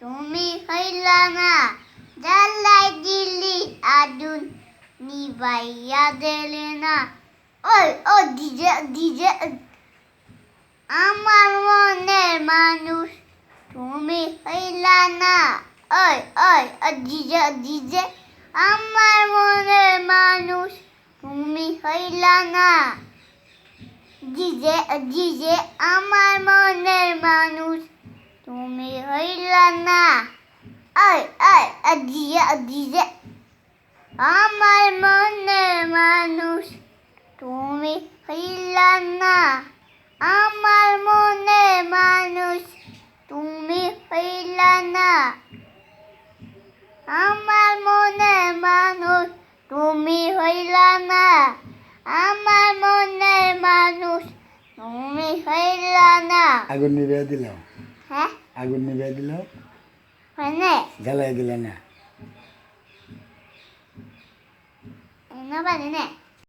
তুমি হইলা না। জ্বালাই দিলি আগুন নিবাইয়া দিলে না। ওই, ও ডিজে ডিজে, আমার মনের মানুষ, তুমি হইলা না। ওই ওই ডিজে ডিজে, আমার মনের মানুষ, তুমি হইলা না। ডিজে ডিজে, আমার তুমি হইলা না ওই ও ডিজে ডিজে আমার মনের মানুষ তুমি হইলা না আমার মনের মানুষ তুমি হইলা না আমার মনের মানুষ তুমি হইলা না আমার মনের মানুষ তুমি হইলা না আগুন নিবে দিল হ্যাঁ আগুন নিবে দিল। মানে? জ্বালাই দিলে না।